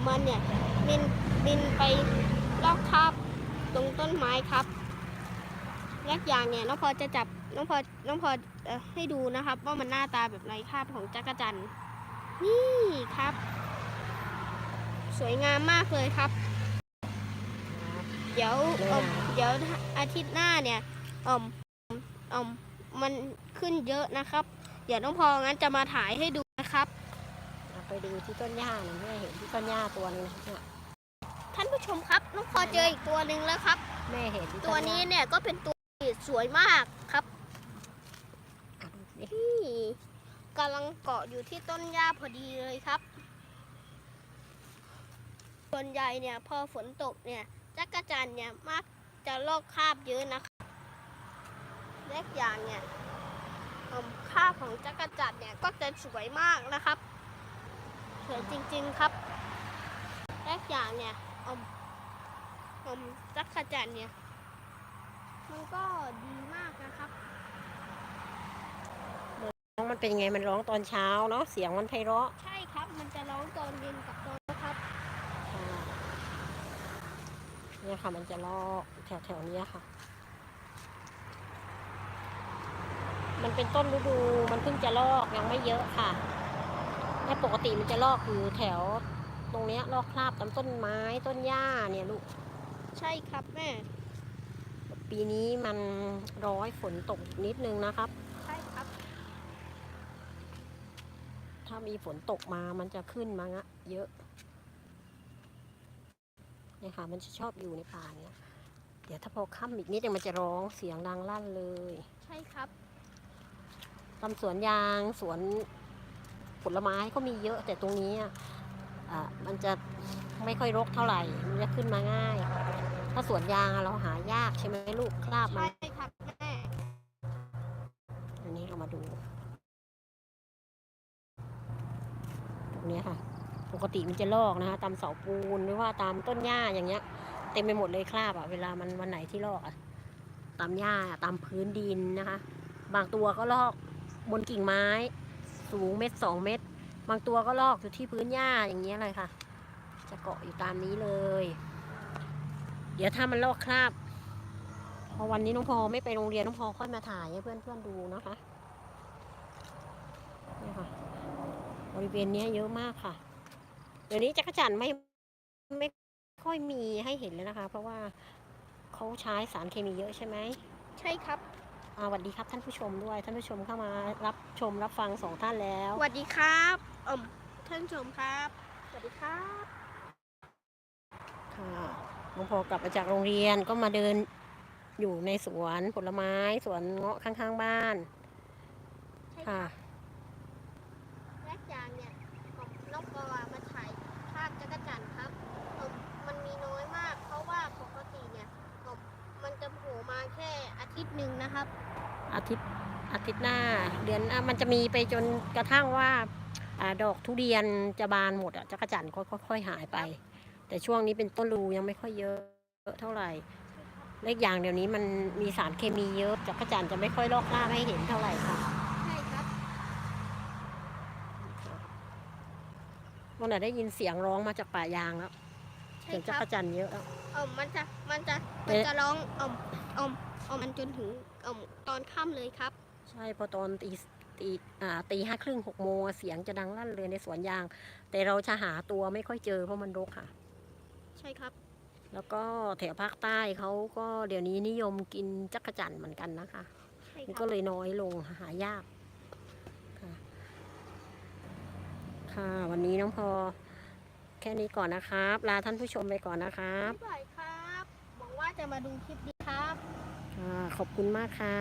ของมันเนี่ยบินบินไปลอกคราบตรงต้นไม้ครับและอีกอย่างเนี่ยน้องพอจะจับน้องพอน้องพออให้ดูนะครับ ว่ามันหน้าตาแบบไรคราบของจักรจันทร์นี่ครับ สวยงามมากเลยครับ เดี๋ยวเเดี๋ยวอาทิตย์หน้าเนี่ยอ่อมอ่อมมันขึ้นเยอะนะครับ เดี๋ยวน้องพองั้นจะมาถ่ายให้ดูนะครับ ไปดูที่ต้นหญ้าหน่อยแม่เห็นที่ต้นหญ้าตัวนึงนะเนี่ยท่านผู้ชมครับน้องพอเจออีกตัวหนึ่งแล้วครับ แม่เห็นที่ตัวนี้เนี่ยก็เป็นตัวที่สวยมากครับอะดูสินี่กำลังเกาะอยู่ที่ต้นหญ้าพอดีเลยครับ ส่วนใหญ่เนี่ยพอฝนตกเนี่ยจักรจันทร์เนี่ยมักจะลอกคราบเยอะนะครับเล็กอย่างเนี่ยเอิ่มคราบของจักรจันทร์เนี่ยก็จะสวยมากนะครับสวย จริง ๆ ครับเล็กอย่างเนี่ยเอิ่มเอิ่มจักรจันทร์เนี่ย มันก็ดีมากนะครับน้องมันเป็นยังไงมันร้องตอนเช้าเนาะเสียงมันไพเราะใช่ครับ มันจะร้องตอนเย็นกับตอนครับค่ะเนี่ยค่ะมันจะลอกแถวแถวๆเนี้ยค่ะ มันเป็นต้นฤดูมันเพิ่งจะลอกยังไม่เยอะค่ะ ถ้าปกติมันจะลอกอยู่แถว ตรงเนี้ยลอกคราบตามต้นไม้ต้นหญ้าเนี่ยลูก ใช่ครับแม่ ปีนี้มันร้อยฝนตกนิดนึงนะครับ ใช่ครับ ถ้ามีฝนตกมามันจะขึ้นมางะเยอะเนี่ยค่ะ มันจะชอบอยู่ในป่าเนี่ยเดี๋ยวถ้าพอค่ำอีกนิดเดียวมันจะร้องเสียงดังลั่นเลย ใช่ครับตามสวนยางสวน ผลไม้ก็มีเยอะแต่ตรงนี้อะอะมันจะไม่ค่อยรกเท่าไหร่ มันจะขึ้นมาง่าย ถ้าสวนยางอะเราหายากใช่ไหมลูกคราบมัใช่นครับแม่อันนี้เรามาดู ตรงเนี้ยค่ะ ปกติมันจะลอกนะคะ ตามเสาปูนหรือว่าตามต้นหญ้าอย่างเงี้ย เต็มไปหมดเลยคราบอะเวลามันวันไหนที่ลอกอะตามหญ้าตามพื้นดินนะคะ บางตัวก็ลอกบนกิ่งไม้ สูงเม็ดสองเม็ดบางตัวก็ลอกอยู่ที่พื้นหญ้าอย่างเงี้ยเลยค่ะ จะเกาะอยู่ตามนี้เลย เดี๋ยวถ้ามันลอกคราบพอวันนี้น้องพอไม่ไปโรงเรียนน้องพอค่อยมาถ่ายให้เพื่อนๆดูนะคะนี่ค่ะบริเวณนี้เยอะมากค่ะ เดี๋ยวนี้จักรจันไม่ไม่ค่อยมีให้เห็นเลยนะคะ เพราะว่าเขาใช้สารเคมีเยอะใช่ไหมใช่ครับ สวัสดีครับท่านผู้ชมด้วย ท่านผู้ชมเข้ามารับชมรับฟังสองท่านแล้ว สวัสดีครับอ่มท่านผู้ชมครับ สวัสดีครับค่ะน้องพอกลับมาจากโรงเรียนก็มาเดินอยู่ในสวนผลไม้สวนเงาะข้างๆบ้านใช่คค่ะ รับแรกอย่างเนี่ยผมนกกระวามาถ่ายภาพจักรจันทร์ครับผมมันมีน้อยมาก เพราะว่าปกติเนี่ยผมมัน จะโผล่มาแค่อาทิตย์หนึ่งนะครับ อาทิตย์อาทิตย์หน้า เดือนอะมันจะมีไปจนกระทั่งว่าอาดอกทุเรียนจะบานหมดอะจักรจันทร์ก็ค่อยๆหายไป แต่ช่วงนี้เป็นต้นรูยังไม่ค่อยเยอะเท่าไหร่เล็กอย่างเดี๋ยวนี้มันมีสารเคมีเยอะจักรจันทร์จะไม่ค่อยลอกล่าให้เห็นเท่าไหร่ค่ะใช่ครับวันไหนได้ยินเสียงร้องมาจากป่ายางแล้วใช่ เสียงคจัรับกรจันทร์เยอะแล้วเออมันจะมันจะมันเอ๊ะจะร้องอ่มอ่มอ่มมันจนถึงอ่มตอนค่ำเลยครับ ใช่พอตอนตีตีอ่าตีห้าครึ่งหกโมงอะเสียงจะดังลั่นเลยในสวนยาง แต่เราจะหาตัวไม่ค่อยเจอเพราะมันรกค่ะ ใช่ครับ แล้วก็แถวภาคใต้เขาก็เดี๋ยวนี้นิยมกินจักรจันทร์เหมือนกันนะคะใช่มันคก็รับเลยน้อยลงหายากค่ะ ค่ะ วันนี้น้องพอ แค่นี้ก่อนนะครับ ลาท่านผู้ชมไปก่อนนะครับบ๊ายบายครับหวังว่าจะมาดูคลิปนี้ครับ ค่ะขอบคุณมากค่ะ